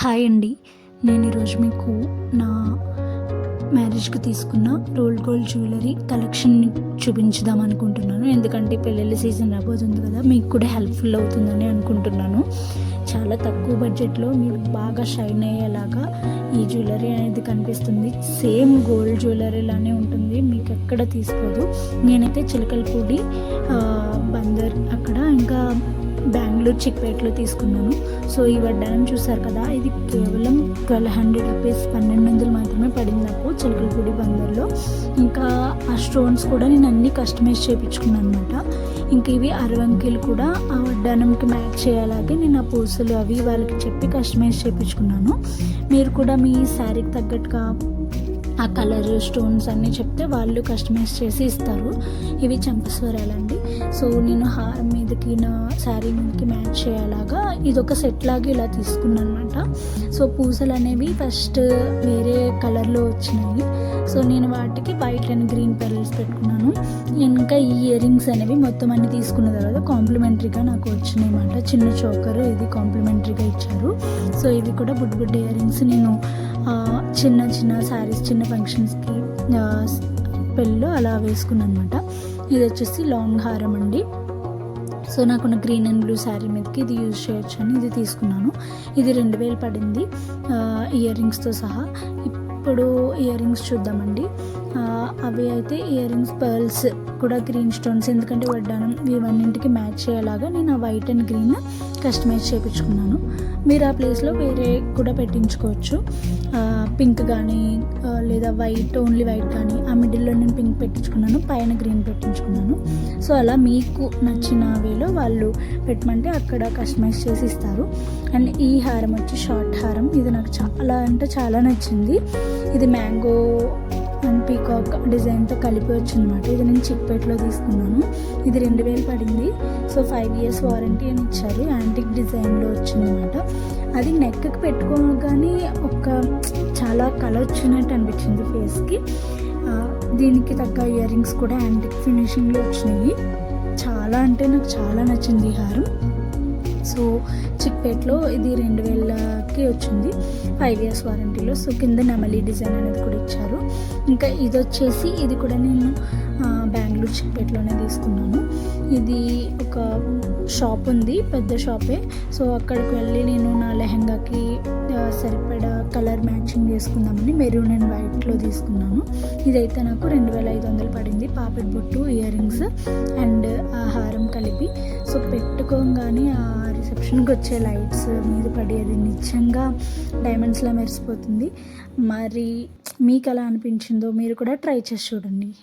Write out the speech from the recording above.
Hi అండి. నేను ఈరోజు మీకు నా మ్యారేజ్కి తీసుకున్న రోల్డ్ గోల్డ్ జ్యువెలరీ కలెక్షన్ని చూపించుదాం అనుకుంటున్నాను. ఎందుకంటే పెళ్ళిళ్ళ సీజన్ రాబోతుంది కదా మీకు కూడా హెల్ప్ఫుల్ అవుతుందని అనుకుంటున్నాను. చాలా తక్కువ బడ్జెట్లో మీరు బాగా షైన్ అయ్యేలాగా ఈ జ్యువెలరీ అనేది కనిపిస్తుంది. సేమ్ గోల్డ్ జ్యువెలరీ లానే ఉంటుంది మీకు ఎక్కడ తీసుకోదు. నేనైతే చిలకలపూడి బందర్ అక్కడ ఇంకా బెంగళూరు చిక్పేటలో తీసుకున్నాను. సో ఈ వడ్డానం చూసారు కదా ఇది కేవలం ట్వెల్వ్ హండ్రెడ్ రూపీస్ పన్నెండు వందలు మాత్రమే పడింది నాకు చిలకలపూడి బందర్లో. ఇంకా ఆ స్టోన్స్ కూడా నేను అన్నీ కస్టమైజ్ చేయించుకున్నాను అనమాట ఇంక ఇవి అరవంకీలు కూడా ఆ వడ్డానంకి మ్యాచ్ చేయాలాగే నేను ఆ పూసలు అవి వాళ్ళకి చెప్పి కస్టమైజ్ చేయించుకున్నాను. మీరు కూడా మీ శారీకి తగ్గట్టుగా ఆ కలర్ స్టోన్స్ అన్నీ చెప్తే వాళ్ళు కస్టమైజ్ చేసి ఇస్తారు. ఇవి చంపస్వరాలండి సో నేను హారం మీదకి నా శారీ మీదకి మ్యాచ్ చేయాలాగా ఇది ఒక సెట్ లాగా ఇలా తీసుకున్నాను అనమాట సో పూసలు అనేవి ఫస్ట్ వేరే కలర్లో వచ్చినాయి. సో నేను వాటికి వైట్ అండ్ గ్రీన్ పెరల్స్ పెట్టుకున్నాను. ఇంకా ఈ ఇయర్ రింగ్స్ అనేవి మొత్తం అన్ని తీసుకున్న తర్వాత కాంప్లిమెంటరీగా నాకు వచ్చినాయి అన్నమాట చిన్న చోకర్ ఇది కాంప్లిమెంటరీగా ఇచ్చారు. సో ఇవి కూడా బుడ్ బుడ్ ఇయర్ రింగ్స్ నేను చిన్న చిన్న శారీస్ చిన్న ఫంక్షన్స్కి పెళ్ళిలో అలా వేసుకున్నాను అనమాట ఇది వచ్చేసి లాంగ్ హారం అండి. సో నాకున్న గ్రీన్ అండ్ బ్లూ శారీ మీదకి ఇది యూజ్ చేయొచ్చు అని ఇది తీసుకున్నాను. ఇది రెండు వేలు పడింది. ఇయర్ రింగ్స్తో సహా. ఇప్పుడు ఇయర్ రింగ్స్ చూద్దామండి. అవి అయితే ఇయర్ రింగ్స్ పర్ల్స్ కూడా గ్రీన్ స్టోన్స్ ఎందుకంటే వడ్డానం ఇవన్నింటికి మ్యాచ్ అయ్యేలాగా నేను ఆ వైట్ అండ్ గ్రీన్ కస్టమైజ్ చేయించుకున్నాను మీరు ఆ ప్లేస్లో వేరే కూడా పెట్టించుకోవచ్చు. పింక్ కానీ లేదా వైట్ ఓన్లీ వైట్ కానీ ఆ మిడిల్లో నేను పింక్ పెట్టించుకున్నాను పైన గ్రీన్ పెట్టించుకున్నాను. సో అలా మీకు నచ్చిన వేలో వాళ్ళు పెట్టమంటే అక్కడ కస్టమైజ్ చేసి ఇస్తారు. అండ్ ఈ హారం వచ్చి షార్ట్ హారం. ఇది నాకు చాలా అంటే చాలా నచ్చింది. ఇది మ్యాంగో అండ్ పీకాక్ డిజైన్తో కలిపి వచ్చిందన్నమాట. ఇది నేను చిక్పేట్లో తీసుకున్నాను. ఇది రెండు వేలు పడింది. సో ఫైవ్ ఇయర్స్ వారంటీ అని ఇచ్చారు. యాంటిక్ డిజైన్లో వచ్చిందన్నమాట. అది నెక్కి పెట్టుకోగానే ఒక చాలా కలర్ వచ్చినట్టు అనిపించింది ఫేస్కి. దీనికి తగ్గ ఇయర్ రింగ్స్ కూడా యాంటిక్ ఫినిషింగ్లో వచ్చినాయి. చాలా అంటే నాకు చాలా నచ్చింది ఈ హారం. సో చిక్పేట్లో ఇది రెండు వేలకి వచ్చింది. ఫైవ్ ఇయర్స్ వారంటీలో సో కింద నెమలి డిజైన్ అనేది కూడా ఇచ్చారు. ఇంకా ఇది వచ్చేసి ఇది కూడా నేను బెంగళూరు చిక్పేట్లోనే తీసుకున్నాను. ఇది ఒక షాప్ ఉంది పెద్ద షాపే. సో అక్కడికి వెళ్ళి నేను నా లెహంగాకి సరిపడా కలర్ మ్యాచింగ్ చేసుకుందామని మెరూన్ అండ్ వైట్లో తీసుకున్నాను. ఇదైతే నాకు రెండు వేల ఐదు వందలు పడింది పాపిడ్ బొట్టు ఇయర్ రింగ్స్ అండ్ ఆ హారం కలిపి. సో పెట్టుకోగానే ఆ రిసెప్షన్కి వచ్చే లైట్స్ మీద పడి అది నిజంగా డైమండ్స్లా మెరిసిపోతుంది. మరి మీకు ఎలా అనిపించిందో మీరు కూడా ట్రై చేసి చూడండి.